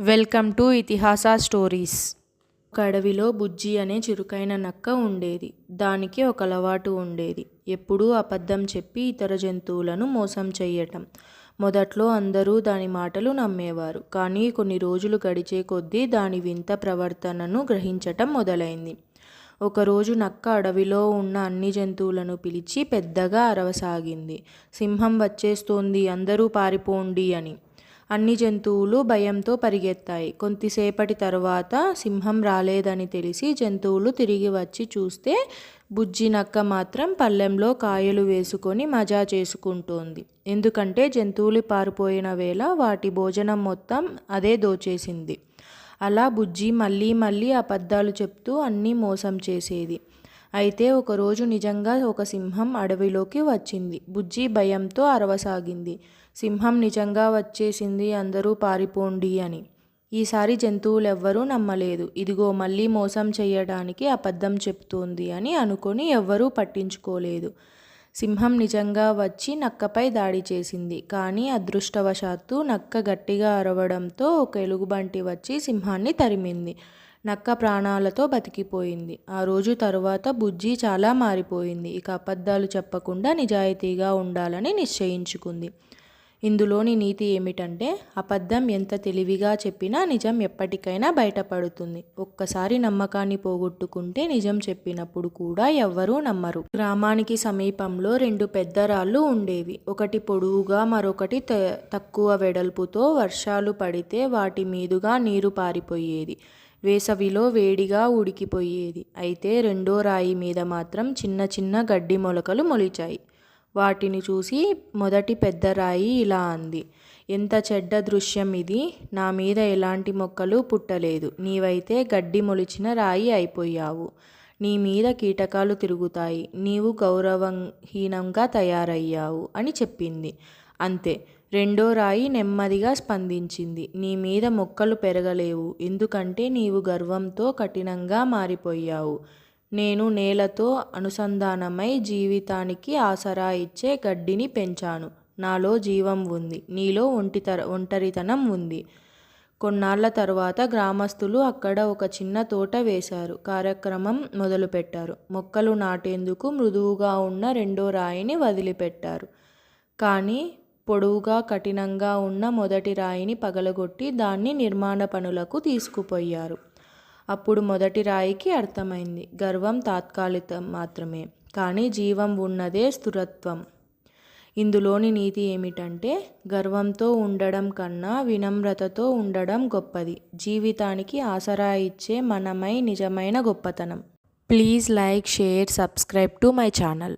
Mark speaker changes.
Speaker 1: Welcome to ఇతిహాస stories. ఒక అడవిలో బుజ్జి అనే చురుకైన నక్క ఉండేది. దానికి ఒక అలవాటు ఉండేది. ఎప్పుడూ అబద్ధం చెప్పి ఇతర జంతువులను మోసం చెయ్యటం. మొదట్లో అందరూ దాని మాటలు నమ్మేవారు. కానీ కొన్ని రోజులు గడిచే కొద్దీ దాని వింత ప్రవర్తనను గ్రహించటం మొదలైంది. ఒకరోజు నక్క అడవిలో ఉన్న అన్ని జంతువులను పిలిచి పెద్దగా అరవసాగింది. సింహం వచ్చేస్తోంది అందరూ పారిపోండి అని. అన్ని జంతువులు భయంతో పరిగెత్తాయి. కొంతసేపటి తర్వాత సింహం రాలేదని తెలిసి జంతువులు తిరిగి వచ్చి చూస్తే బుజ్జి నక్క మాత్రం పళ్ళెంలో కాయలు వేసుకొని మజా చేసుకుంటోంది. ఎందుకంటే జంతువులు పారిపోయిన వేళ వాటి భోజనం మొత్తం అదే దోచేసింది. అలా బుజ్జి మళ్ళీ మళ్ళీ అబద్ధాలు చెప్తూ అన్నీ మోసం చేసేది. అయితే ఒకరోజు నిజంగా ఒక సింహం అడవిలోకి వచ్చింది. బుజ్జి భయంతో అరవసాగింది. సింహం నిజంగా వచ్చేసింది అందరూ పారిపోండి అని. ఈసారి జంతువులెవ్వరూ నమ్మలేదు. ఇదిగో మళ్ళీ మోసం చేయడానికి అబద్ధం చెప్తోంది అని అనుకొని ఎవ్వరూ పట్టించుకోలేదు. సింహం నిజంగా వచ్చి నక్కపై దాడి చేసింది. కానీ అదృష్టవశాత్తు నక్క గట్టిగా అరవడంతో ఒక ఎలుగుబంటి వచ్చి సింహాన్ని తరిమింది. నక్క ప్రాణాలతో బతికిపోయింది. ఆ రోజు తరువాత బుజ్జి చాలా మారిపోయింది. ఇక అబద్ధాలు చెప్పకుండా నిజాయితీగా ఉండాలని నిశ్చయించుకుంది. ఇందులోని నీతి ఏమిటంటే అబద్ధం ఎంత తెలివిగా చెప్పినా నిజం ఎప్పటికైనా బయటపడుతుంది. ఒక్కసారి నమ్మకాన్ని పోగొట్టుకుంటే నిజం చెప్పినప్పుడు కూడా ఎవ్వరూ నమ్మరు. గ్రామానికి సమీపంలో రెండు పెద్ద రాళ్ళు ఉండేవి. ఒకటి పొడవుగా మరొకటి తక్కువ వెడల్పుతో వర్షాలు పడితే వాటి మీదుగా నీరు పారిపోయేది. వేసవిలో వేడిగా ఉడికిపోయేది. అయితే రెండో రాయి మీద మాత్రం చిన్న చిన్న గడ్డి మొలకలు మొలిచాయి. వాటిని చూసి మొదటి పెద్ద రాయి ఇలా అంది ఎంత చెడ్డ దృశ్యం ఇది. నా మీద ఎలాంటి మొక్కలు పుట్టలేదు. నీవైతే గడ్డి మొలిచిన రాయి అయిపోయావు. నీ మీద కీటకాలు తిరుగుతాయి. నీవు గౌరవహీనంగా తయారయ్యావు అని చెప్పింది. అంతే. రెండో రాయి నెమ్మదిగా స్పందించింది. నీ మీద మొక్కలు పెరగలేవు. ఎందుకంటే నీవు గర్వంతో కఠినంగా మారిపోయావు. నేను నేలతో అనుసంధానమై జీవితానికి ఆసరా ఇచ్చే గడ్డిని పెంచాను. నాలో జీవం ఉంది. నీలో ఒంటితర ఒంటరితనం ఉంది. కొన్నాళ్ళ తర్వాత గ్రామస్తులు అక్కడ ఒక చిన్న తోట వేశారు. కార్యక్రమం మొదలుపెట్టారు. మొక్కలు నాటేందుకు మృదువుగా ఉన్న రెండో రాయిని వదిలిపెట్టారు. కానీ పొడవుగా కఠినంగా ఉన్న మొదటి రాయిని పగలగొట్టి దాన్ని నిర్మాణ పనులకు తీసుకుపోయారు. అప్పుడు మొదటి రాయికి అర్థమైంది. గర్వం తాత్కాలికం మాత్రమే. కానీ జీవం ఉన్నదే స్థిరత్వం. ఇందులోని నీతి ఏమిటంటే గర్వంతో ఉండడం కన్నా వినమ్రతతో ఉండడం గొప్పది. జీవితానికి ఆసరా ఇచ్చే మనమై నిజమైన గొప్పతనం. Please like share subscribe to my channel.